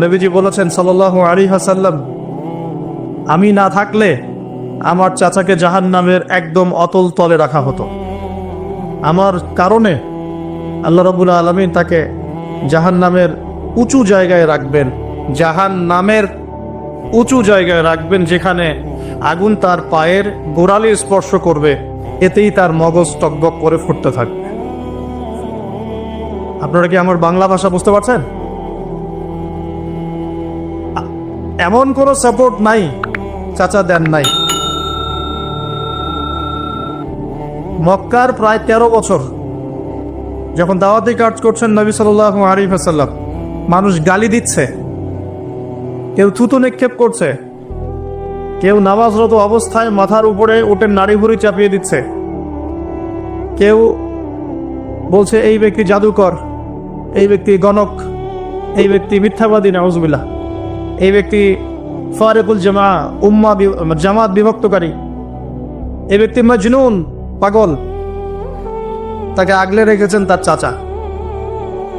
নবীজি বলেছেন সাল্লাহ আলী হাসাল্লাম আমি না থাকলে আমার চাচাকে জাহান নামের একদম অতল তলে রাখা হতো। আমার কারণে আল্লাহ রবুল আলমিন তাকে জাহান নামের উঁচু জায়গায় রাখবেন জাহান নামের উঁচু জায়গায় রাখবেন যেখানে আগুন তার পায়ের গোড়ালি স্পর্শ করবে, এতেই তার মগজ টকবক করে ফুটতে থাকবে। আপনারা কি আমার বাংলা ভাষা বুঝতে পারছেন? এমন কোনো সাপোর্ট নাই, চাচা দেন নাই। মক্কার প্রায় তেরো বছর যখন দাওয়াতি কাজ করছেন নবী সাল্লাহ মানুষ গালি দিচ্ছে, কেউ থুতু নিক্ষেপ করছে, কেউ নামাজরত অবস্থায় মাথার উপরে ওটের নাড়ি ভুড়ি চাপিয়ে দিচ্ছে। কেউ বলছে, এই ব্যক্তি জাদুকর, এই ব্যক্তি গণক, এই ব্যক্তি মিথ্যাবাদী নাউজবিল্লা এই ব্যক্তি ফারেকুল জামা, উম্মা জামাত বিভক্তকারী। এই ব্যক্তি মজনুন, পাগল। তাকে আগলে রেখেছেন তার চাচা।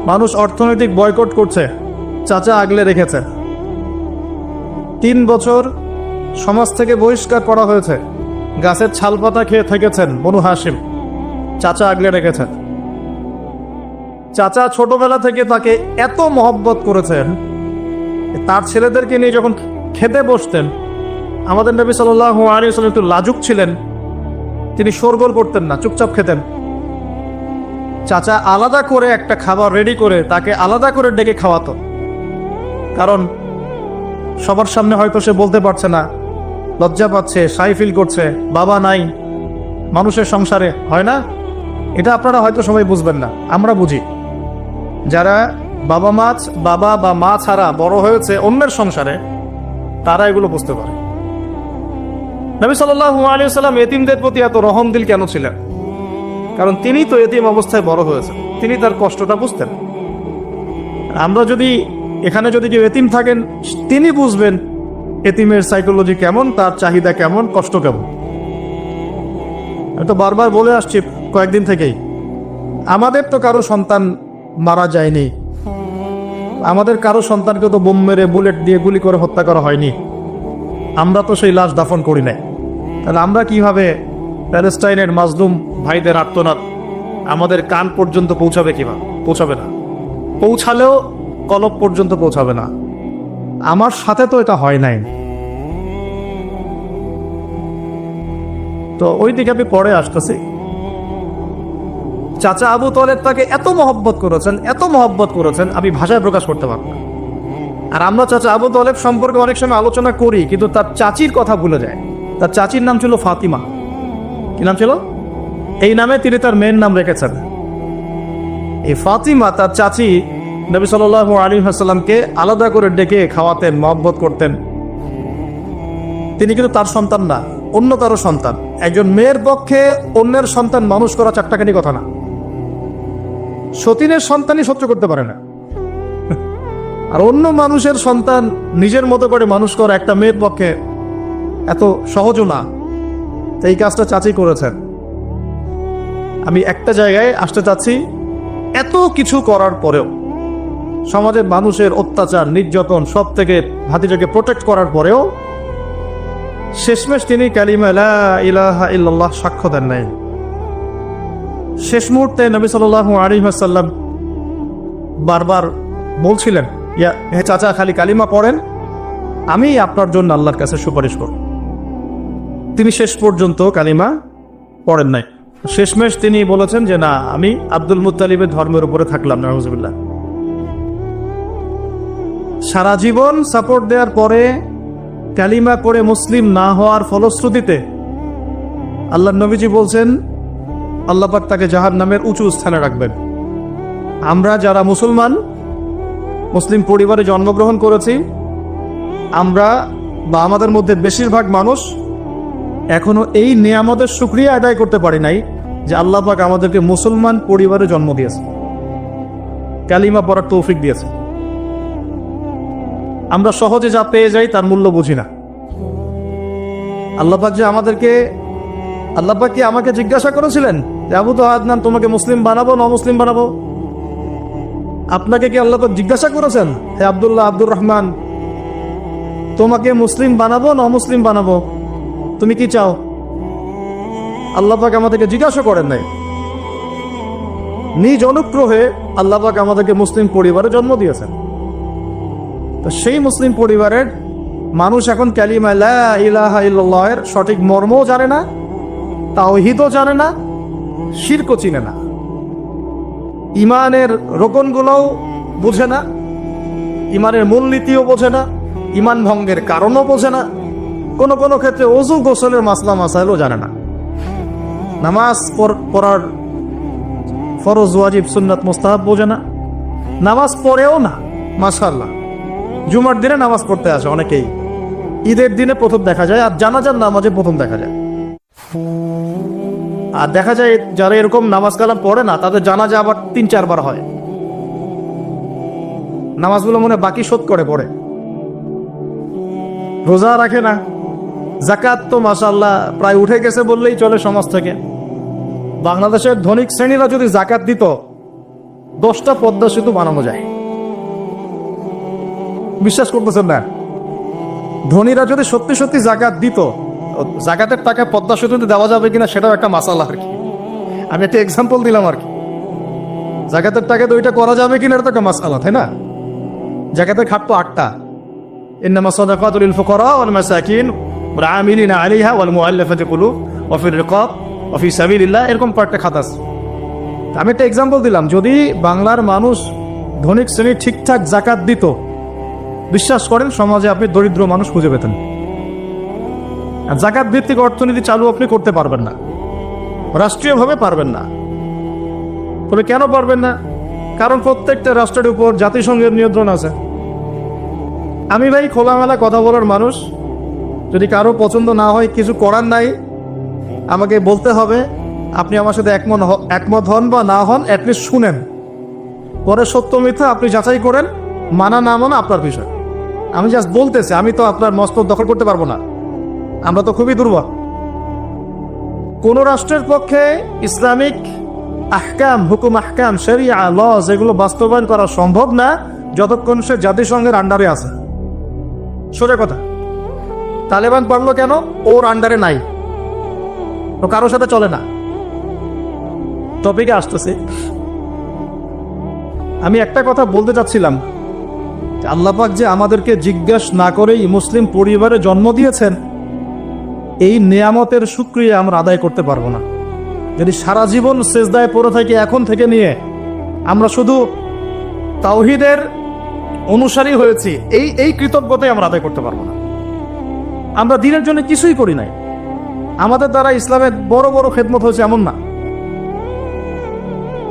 মানুষ অর্থনৈতিক বয়কট করছে, চাচা আগলে রেখেছে। তিন বছর সমাজ থেকে বহিষ্কার করা হয়েছে। গাছের ছালপাতা খেয়ে থেকেছেন বনু হাসিম চাচা আগলে রেখেছেন। চাচা ছোটবেলা থেকে তাকে এত মহব্বত করেছেন তার ছেলেদেরকে নিয়ে যখন খেতে বসতেন, আমাদের নবী সাল্লাহ আলিয়াল্লাম একটু লাজুক ছিলেন। তিনি শোরগোল করতেন না, চুপচাপ খেতেন। চাচা আলাদা করে একটা খাবার রেডি করে তাকে আলাদা করে ডেকে খাওয়াতো। কারণ সবার সামনে হয়তো সে বলতে পারছে না, লজ্জা পাচ্ছে, সাই ফিল করছে, বাবা নাই, মানুষের সংসারে, হয় না? এটা আপনারা হয়তো সবাই বুঝবেন না, আমরা বুঝি। যারা বাবা মাছ, বাবা বা মা ছাড়া বড় হয়েছে অন্যের সংসারে, তারা এগুলো বুঝতে পারে। নবী সাল্লাহ আলী সাল্লাম এতিমদের প্রতি এত রহম দিল কেন ছিলেন? কারণ তিনি তো এতিম অবস্থায় বড় হয়েছেন, তিনি তার কষ্টটা বুঝতেন। আমরা যদি এখানে যদি কেউ এতিম থাকেন, তিনি বুঝবেন এতিমের সাইকোলজি কেমন, তার চাহিদা কেমন, কষ্ট কেমন। আমি তো বারবার বলে আসছি কয়েকদিন থেকেই, আমাদের তো কারও সন্তান মারা যায়নি। আমাদের কারও সন্তানকে তো বোম মেরে বুলেট দিয়ে গুলি করে হত্যা করা হয়নি। আমরা তো সেই লাশ দাফন করি নাই। তাহলে আমরা কীভাবে প্যালেস্টাইনের মাজলুম ভাইদের আর্তনাদ আমাদের কান পর্যন্ত পৌঁছাবে কীভাবে? পৌঁছাবে না। পৌঁছালেও কলব পর্যন্ত পৌঁছাবে না। আমার সাথে তো এটা হয় নাই। তো ওই দিকে আমি পরে আসতেছি। চাচা আবু তলেব তাকে এত মহব্বত করেছেন, এত মহব্বত করেছেন, আমি ভাষায় প্রকাশ করতে পারব আর আমরা চাচা আবু তলেব সম্পর্কে অনেক সময় আলোচনা করি, কিন্তু তার চাচির কথা ভুলে যায়। তার চাচির নাম ছিল ফাতিমা। কি নাম ছিল? এই নামে তিনি তার মেয়ের নাম রেখেছেন। এই ফাতিমা তার চাচি নবী সাল আলী হাসাল্লামকে আলাদা করে ডেকে খাওয়াতেন, মহব্বত করতেন। তিনি কিন্তু তার সন্তান না অন্য কারও সন্তান। একজন মেয়ের পক্ষে অন্যের সন্তান মানুষ করা চারটাখানি কথা না। সতীনের সন্তানই সহ্য করতে পারে না। আর অন্য মানুষের সন্তান নিজের মতো করে মানুষ করা একটা মেয়ের পক্ষে এত সহজও না। এই কাজটা চাচি করেছেন। আমি একটা জায়গায় আসতে চাচ্ছি, এত কিছু করার পরেও। সমাজের মানুষের অত্যাচার, নির্যাতন সব থেকে ভাতিজাকে প্রোটেক্ট করার পরেও শেষমেশ তিনি কালিমা ইলাহা ইল্লাল্লাহ সাক্ষ্য দেন নাই। শেষ মুহূর্তে নবী সাল্লাল্লাহু আলাইহি ওয়াসাল্লাম বারবার বলছিলেন, ইয়া, হে চাচা, খালি কালিমা পড়েন, আমি আপনার জন্য আল্লাহর কাছে সুপারিশ করব। তিনি শেষ পর্যন্ত কালিমা পড়েন নাই। শেষমেশ তিনি বলেছেন যে, না, আমি আব্দুল মুত্তালিবের ধর্মের উপরে থাকলাম নাহজুবিল্লাহ সারা জীবন সাপোর্ট দেওয়ার পরে কালিমা পড়ে মুসলিম না হওয়ার ফলশ্রুতিতে আল্লাহ নবীজি বলছেন আল্লাপাক তাকে জাহার নামের উঁচু স্থানে রাখবেন। আমরা যারা মুসলমান, মুসলিম পরিবারে জন্মগ্রহণ করেছি, আমরা বা আমাদের মধ্যে বেশিরভাগ মানুষ এখনও এই নিয়ামতের সুক্রিয়া আদায় করতে পারি নাই যে আল্লাহ পাক আমাদেরকে মুসলমান পরিবারে জন্ম দিয়েছে। কালিমা পড়ার তৌফিক দিয়েছে। আমরা সহজে যা পেয়ে যাই তার মূল্য বুঝি না। আল্লাপাক যে আমাদেরকে আল্লাপাক কি আমাকে জিজ্ঞাসা করেছিলেন আবু তো আদনান তোমাকে মুসলিম বানাবো, ন মুসলিম বানাবো? আপনাকে কি আল্লাহ জিজ্ঞাসা করেছেন? হে আব্দুল্লাহ আব্দুর রহমান, তোমাকে মুসলিম বানাবো, না মুসলিম বানাবো? তুমি কি চাও? আল্লাহ পাক আমাদেরকে জিজ্ঞাসা করেন নাই। নিজ অনুগ্রহে আল্লাহ পাক আমাদেরকে মুসলিম পরিবারে জন্ম দিয়েছেন। তো সেই মুসলিম পরিবারের মানুষ এখন ক্যালিমা ইলাহা ইল্লাল্লাহের সঠিক মর্মও জানে না তাওহিদও জানে না, শিরকও চিনে না। ইমানের রোকনগুলোও বোঝে না, ইমানের মূলনীতিও বোঝে না, ইমান ভঙ্গের কারণও বোঝে না, কোনো কোনো ক্ষেত্রে অজু গোসলের মাসলা মাসাইলও জানে না। নামাজ পড়- পড়ার ফরজ, ওয়াজিব, সুন্নাত, মোস্তাহাব বোঝে না, নামাজ পড়েও না মাশাল্লাহ জুমার দিনে নামাজ পড়তে আসে অনেকেই। ঈদের দিনে প্রথম দেখা যায় আর জানাজার নামাজে প্রথম দেখা যায়। আর দেখা যায় যারা এরকম নামাজ কালাম পড়ে না, তাদের জানাজা আবার তিন, চারবার হয়। নামাজগুলো মনে বাকি শোধ করে পড়ে। রোজা রাখে না। জাকাত তো মাসাল্লাহ প্রায় উঠে গেছে বললেই চলে সমাজ থেকে। বাংলাদেশের ধনিক শ্রেণীরা যদি জাকাত দিত, দশটা পদ্মা সেতু বানানো যায়। বিশ্বাস করতেছেন না? ধনীরা যদি সত্যি সত্যি জাকাত দিত জাকাতের টাকা পদ্মা সেতুতে দেওয়া যাবে কিনা সেটাও একটা মাসালা আর কি আমি একটা এক্সাম্পল দিলাম আর কি জাকাতের টাকা তো ওইটা করা যাবে কিনা এটা তো একটা মাসালা তাই না জাকাতের খাট তো আটটা إنما الصدقات للفقراء والمساكين والعاملين عليها والمؤلفة قلوب وفي الرقاب وفي سبيل الله এরকম কয়েকটা খাত আছে তা আমি একটা এক্সাম্পল দিলাম যদি বাংলার মানুষ ধনিক শ্রেণী ঠিকঠাক জাকাত দিত বিশ্বাস করেন সমাজে আপনি দরিদ্র মানুষ খুঁজে পেতেন আর জাকাত ভিত্তিক অর্থনীতি চালু আপনি করতে পারবেন না। রাষ্ট্রীয়ভাবে পারবেন না। তবে কেন পারবেন না? কারণ প্রত্যেকটা রাষ্ট্রের উপর জাতিসংঘের নিয়ন্ত্রণ আছে। আমি ভাই খোলামেলা কথা বলার মানুষ। যদি কারও পছন্দ না হয়, কিছু করার নাই, আমাকে বলতে হবে, আপনি আমার সাথে একমত একমত হন বা না হন অ্যাটলিস্ট শুনেন। পরে সত্য মিথ্যা আপনি যাচাই করেন, মানা না মানা আপনার বিষয়। আমি জাস্ট বলতেছি, আমি তো আপনার মস্তক দখল করতে পারব না। আমরা তো খুবই দুর্বল। কোন রাষ্ট্রের পক্ষে ইসলামিক আহকাম, হুকুম আহকাম, শরিয়া, ল যেগুলো বাস্তবায়ন করা সম্ভব না, যতক্ষণ সে জাতিসংঘের আন্ডারে আছে। সোজা কথা। তালেবান পারল কেন? ওর আন্ডারে নাই। ও কারোর সাথে চলে না। টপিকে আসতেছি। আমি একটা কথা বলতে চাচ্ছিলাম। আল্লাপাক যে আমাদেরকে জিজ্ঞাসা না করেই মুসলিম পরিবারে জন্ম দিয়েছেন এই নিয়ামতের সুক্রিয়া আমরা আদায় করতে পারব না। যদি সারা জীবন সেজদায় পড়ে থাকি এখন থেকে নিয়ে, আমরা শুধু তাওহিদের অনুসারী হয়েছি, এই এই কৃতজ্ঞতাই আমরা আদায় করতে পারব না। আমরা দিনের জন্য কিছুই করি নাই। আমাদের দ্বারা ইসলামের বড় বড় খেদমত হয়েছে এমন না।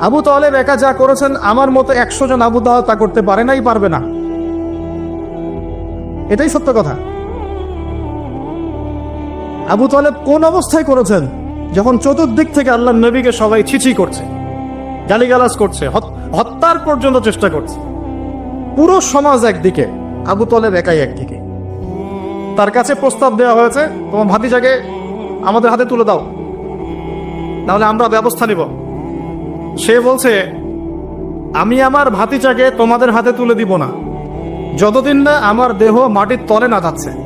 আবু তালেব একা যা করেছেন, আমার মতো একশো জন আবু তাহা তা করতে পারে নাই, পারবে না। এটাই সত্য কথা। আবু তালেব কোন অবস্থায় করেছেন? যখন চতুর্দিক থেকে আল্লাহ নবীকে সবাই ছিছি করছে, গালিগালাজ করছে, হত- হত্যার পর্যন্ত চেষ্টা করছে। পুরো সমাজ একদিকে, আবু তলেব একাই একদিকে। তার কাছে প্রস্তাব দেওয়া হয়েছে, তোমার ভাতিজাকে আমাদের হাতে তুলে দাও। তাহলে আমরা ব্যবস্থা নিব। সে বলছে, আমি আমার ভাতিজাকে তোমাদের হাতে তুলে দিব না। যতদিন না আমার দেহ মাটির তলে না যাচ্ছে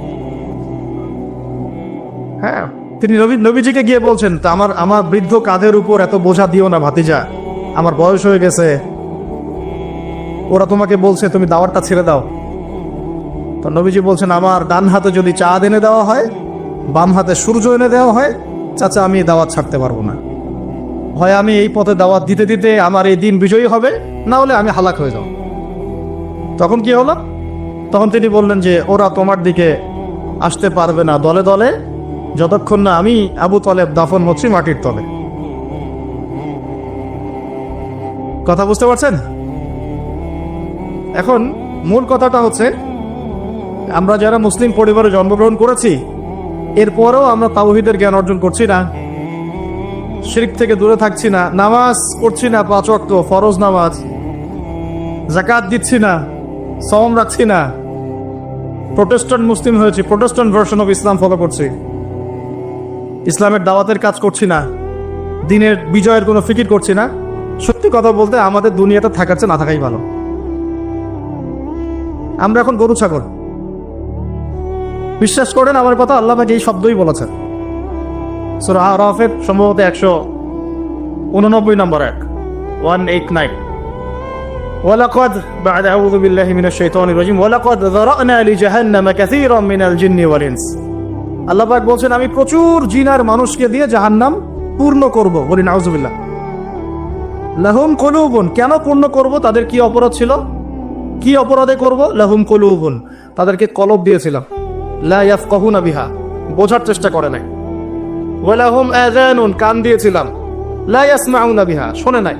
হ্যাঁ। তিনি নবী, নবীজিকে গিয়ে বলছেন, তা আমার আমার বৃদ্ধ কাঁধের উপর এত বোঝা দিও না ভাতিজা। আমার বয়স হয়ে গেছে। ওরা তোমাকে বলছে, তুমি দাওয়ারটা ছেড়ে দাও। তো নবীজি বলছেন, আমার ডান হাতে যদি চাঁদ এনে দেওয়া হয়, বাম হাতে সূর্য এনে দেওয়া হয়, চাচা, আমি দাওয়াত ছাড়তে পারব না। হয় আমি এই পথে দাওয়াত দিতে দিতে আমার এই দিন বিজয়ী হবে, না হলে আমি হালাক হয়ে যাব। তখন কি হলো? তখন তিনি বললেন যে, ওরা তোমার দিকে আসতে পারবে না দলে দলে যতক্ষণ না আমি আবু তলেব দাফন হচ্ছি মাটির তলে। কথা বুঝতে পারছেন? এখন মূল কথাটা হচ্ছে, আমরা যারা মুসলিম পরিবারে জন্মগ্রহণ করেছি, এরপরেও আমরা তাওহিদের জ্ঞান অর্জন করছি না, শিরিক থেকে দূরে থাকছি না, নামাজ পড়ছি না পাঁচ ওয়াক্ত, ফরজ নামাজ জাকাত দিচ্ছি না সম রাখছি না। প্রোটেস্ট্যান্ট মুসলিম হয়েছি, protestant version of Islam follow করছি। ইসলামের দাওয়াতের কাজ করছি না দিনের বিজয়ের কোনো ফিকির করছি না সত্যি কথা বলতে আমাদের দুনিয়াতে থাকার চেয়ে না থাকাই ভালো আমরা এখন গরু ছাগল বিশ্বাস করেন আমার কথা আল্লাহ পাক এই শব্দই বলেছেন সুরা আরাফের সম্ভবত একশো উননব্বই নম্বর এক ওয়ান এইট নাইন ولقد بعد أعوذ بالله من الشيطان الرجيم ولقد ذرأنا لجهنم كثيرا من الجن والإنس আল্লাহ পাক বলছেন, আমি প্রচুর জিনার মানুষকে দিয়ে জাহান্নাম পূর্ণ করব। বলি নাউজুবিল্লাহ। লাহুম কলুবুন। কেন পূর্ণ করব? তাদের কি অপরাধ ছিল? কি অপরাধে করব? লাহুম কলুবুন। তাদেরকে কলব দিয়েছিলাম। লা ইয়াফকাহুনা বিহা। বোঝার চেষ্টা করে নাই। ওয়ালাহুম আযানুন। কান দিয়েছিলাম। লা ইয়াসমাউনা বিহা। শুনে নাই।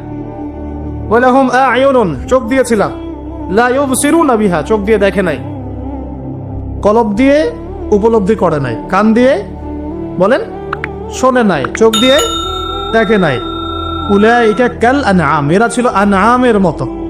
ওয়ালাহুম আ'য়ুনুন। চোখ দিয়েছিলাম। লা ইউবসিরুনা বিহা। চোখ দিয়ে দেখে নাই। কলব দিয়ে উপলব্ধি করে নাই। কান দিয়ে বলেন, শোনে নাই, চোখ দিয়ে দেখে নাই। উলা এটা ক্যাল আন আম এরা ছিল আনআমের মতো।